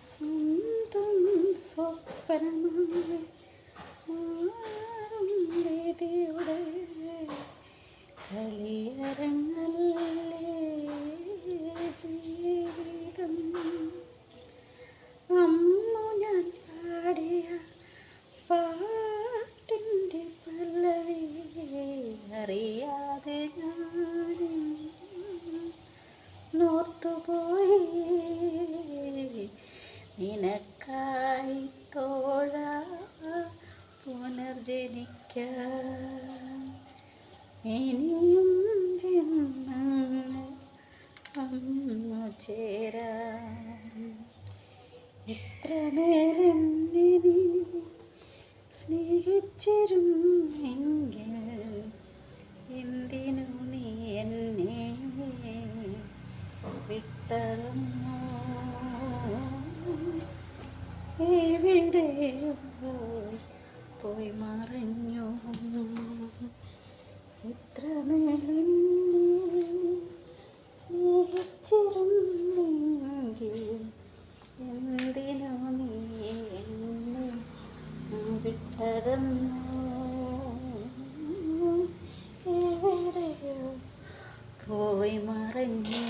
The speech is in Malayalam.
സ്വന്തം സ്വപ്നമായി മാറും വേദിയുടെ കളിയരങ്ങല്ലേ ജീവിതം. അമ്മു ഞാൻ പാടിയ പാട്ടിന്റെ പല്ലവി അറിയാതെ ഞാൻ നോർത്തുപോയി. പുനർജനിക്കാൻ ഇനിയും ജന്മങ്ങൾ എന്തിനു നീ എന്നെ വിട്ടകന്നു എവിടെയോ പോയി മറഞ്ഞു. ഇത്രമേളെന്നെ സ്നേഹിച്ചിരുന്നെങ്കിൽ എന്തിനോ നീ എന്നെ വിട്ടതെന്നോ? എവിടെയോ പോയി മറഞ്ഞു.